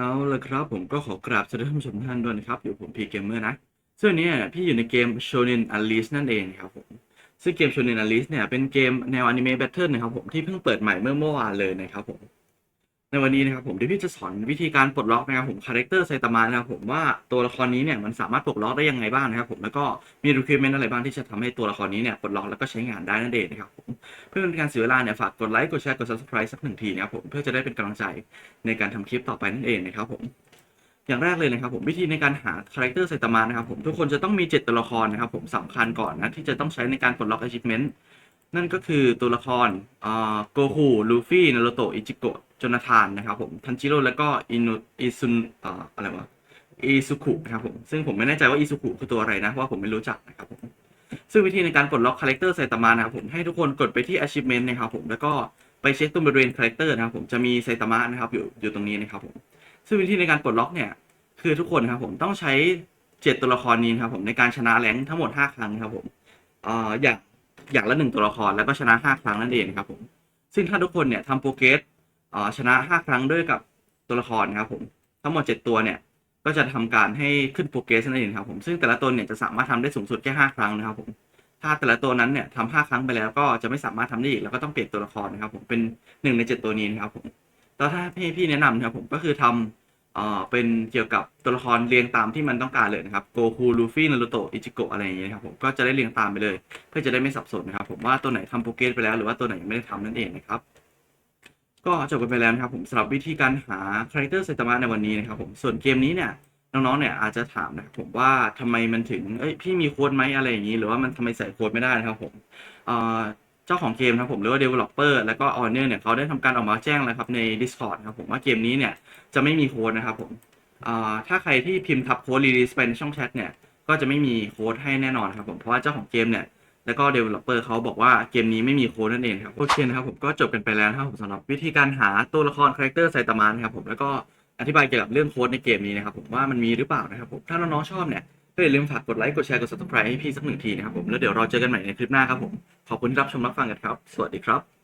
เอาละครับผมก็ขอกราบสวัสดีท่านผู้ชมทุกท่านด้วยนะครับ อยู่ผมพีเกมเมอร์นะซึ่งวันนี้พี่อยู่ในเกม Shonen Unleashed นั่นเองครับผมซึ่งเกม Shonen Unleashed เนี่ยเป็นเกมแนวอนิเมะแบทเทิลนะครับผมที่เพิ่งเปิดใหม่เมื่อเมื่อวานเลยนะครับผม ในวันนี้นะครับผมเดี๋ยวพี่จะสอนวิธีการปลดล็อกนะครับผมคาแรคเตอร์ไซตามะนะครับผมว่าตัวละครนี้เนี่ยมันสามารถปลดล็อกได้ยังไงบ้างนะครับผมแล้วก็มี requirement อะไรบ้างที่จะทำให้ตัวละครนี้เนี่ยปลดล็อกแล้วก็ใช้งานได้นั่นเองนะครับผมเพื่อเป็นการเสียเวลาเนี่ยฝากกดไลค์กดแชร์กด subscribe สักหนึ่งทีนะครับผมเพื่อจะได้เป็นกำลังใจในการทำคลิปต่อไปนั่นเองนะครับผมอย่างแรกเลยนะครับผมวิธีในการหาคาแรคเตอร์ไซตามะนะครับผมทุกคนจะต้องมีเจ็ดตัวละครนะครับผมสำคัญก่อนนะที่จะต้องใช้ในการปลดล็อก achievement นั่นก็คือตัวละครอ่าโกคูลูฟี่นารูโตะอิจิโกะโจนาธานนะครับผมทันจิโร่แล้วก็อินุอิซุนอ่าอะไรวะอิซุคุนะครับผมซึ่งผมไม่แน่ใจว่าอิซุคุคือตัวอะไรนะเพราะว่าผมไม่รู้จักนะครับผมซึ่งวิธีในการปลดล็อกคาแรคเตอร์ไซตามะนะครับผมให้ทุกคนกดไปที่ achievement นะครับผมแล้วก็ไปเช็คตรงบริเวณคาแรคเตอร์นะครับผมจะมีไซตามะนะครับอยู่อยู่ตรงนี้นะครับผมซึ่งวิธีในการปลดล็อกเนี่ยคือทุกคนนะครับผมต้องใช้เจ็ดตัวละครนี้นะครับผมในการชนะแรงทั้งหมดห้าครั้งครับผมอ่ออย่าง อย่างละหนึ่งตัวละครแล้วก็ชนะห้าครั้งนั่นเองครับผมซึ่งถ้าทุกคนเนี่ยทำโปรเกสอชนะห้าครั้งด้วยกับตัวละครครับผมทั้งหมดเจ็ดตัวเนี่ยก็จะทำการให้ขึ้นโปรเกสนั่นเองครับผมซึ่งแต่ละตัวเนี่ยจะสามารถทำได้สูงสุดแค่ห้าครั้งนะครับผมถ้าแต่ละตัวนั้นเนี่ยทำห้าครั้งไปแล้วก็จะไม่สามารถทำได้อีกแล้วก็ต้องเปลี่ยนตัวละครนะครับผมเป็นหนึ่งในเจ็ดตัวนี้นะครับผมแล้วถ้าพี่พี่แนะนำนะครับผมก็คือทำ เอ่อเป็นเกี่ยวกับตัวละครเรียงตามที่มันต้องการเลยนะครับโกคูลูฟี่นารูโตะอิจิโกะอะไรอย่างเงี้ยครับผมก็จะได้เรียงตามไปเลย เพื่อจะได้ไม่สับสนนะครับผมว่าตัวไหนทำโปรเกรสไปแล้วหรือว่าตัวไหนยังไม่ได้ทำนั่นเองนะครับก็จบกันไปแล้วนะครับผมสำหรับวิธีการหาคาแรคเตอร์ไซตามะในวันนี้นะครับผมส่วนเกมนี้เนี่ยน้องๆเนี่ยอาจจะถามนะครับผมว่าทำไมมันถึงเอ้ยพี่มีโค้ดไหมอะไรอย่างนี้ หรือว่ามันทำไมใส่โค้ดไม่ได้นะครับผมเอ่อ จ้าของเกมครับผมหรือว่า developer แล้วก็ owner เนี่ยเขาได้ทำการออกมาแจ้งแล้วครับใน Discord ครับผมว่าเกมนี้เนี่ยจะไม่มีโค้ดนะครับผมถ้าใครที่พิมพ์ทับโค้ด release ไปในช่องแชทเนี่ยก็จะไม่มีโค้ดให้แน่นอนครับผมเพราะว่าเจ้าของเกมเนี่ยแล้วก็ developer เขาบอกว่าเกมนี้ไม่มีโค้ดนั่นเองครับโอเคนะครับผมก็จบกันไปแล้วครับผมสำหรับวิธีการหาตัวละครคาแรคเตอร์ไซตามะนครับผมแล้วก็อธิบายเกี่ยวกับเรื่องโค้ดในเกมนี้นะครับผมว่ามันมีหรือเปล่านะครับผมถ้าน้องๆชอบเนี่ยก็อย่าลืมฝากกดไลค์กดแชร์กด subscribe ให้พี่สักหนึ่งทีนะครับผมแล้วเดี๋ยวเราเจอกันใหม่ในคลิปหน้าครับผม ขอบคุณที่รับชมรับฟังกันครับ สวัสดีครับ